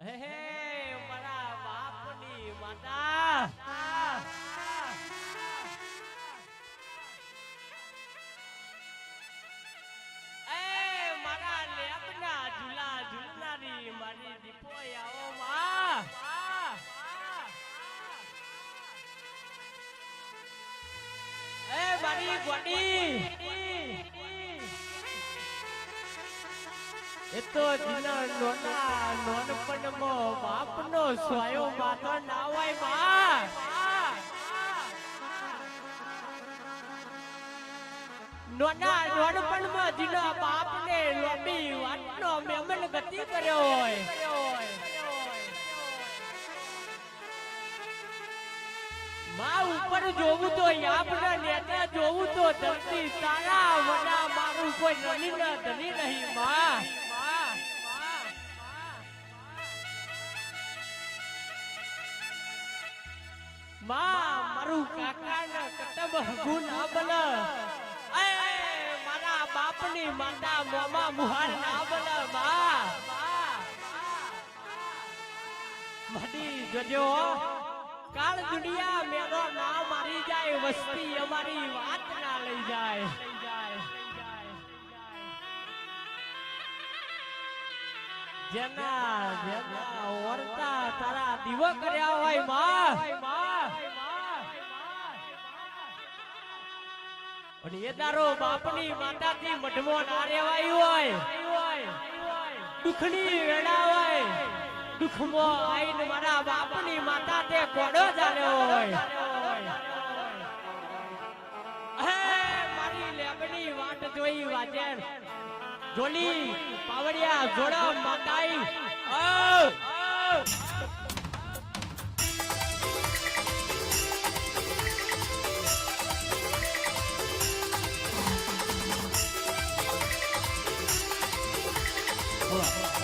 એ મારા લેબના ઝૂલા ઝૂલનારી મારી એ મારી ગોડી. એ જીના નોના નોનપણમો બાપનો સ્વાયો માતો નાવાય બા. નોના નોનપણમો જીના બાપને લોબી વાતનો મેમન ગતિ કર્યો હોય. મા ઉપર જોવું તો યાપના નેતા જોવું તો ધરતી તારા વડા મારું કોઈ નલી ન ધની નહીં, માં. માં મારું કાકા કટબ હગુ ના બન. એ મારા બાપની માતા મોમા મુહાર ના બનમાં. મડી જોજો કાળ દુનિયા મેરો ના મારી જાય વસ્તી અમારી વાત ના લઈ જાય. જેના જેના ઓરતા તારા દીવો કર્યા હોયમાં. અને એ તારો બાપની માતાથી મઢમો ના રેવાયું હોય. દુખની વેળા હોય. દુખમાં આઈને મારા બાપની માતા તે કોડો ચાલ્યો હોય. મારી લેબની વાટ જોઈ વાજેર. જોલી, પાવડિયા, જોડા, માતાઈ. Pull up.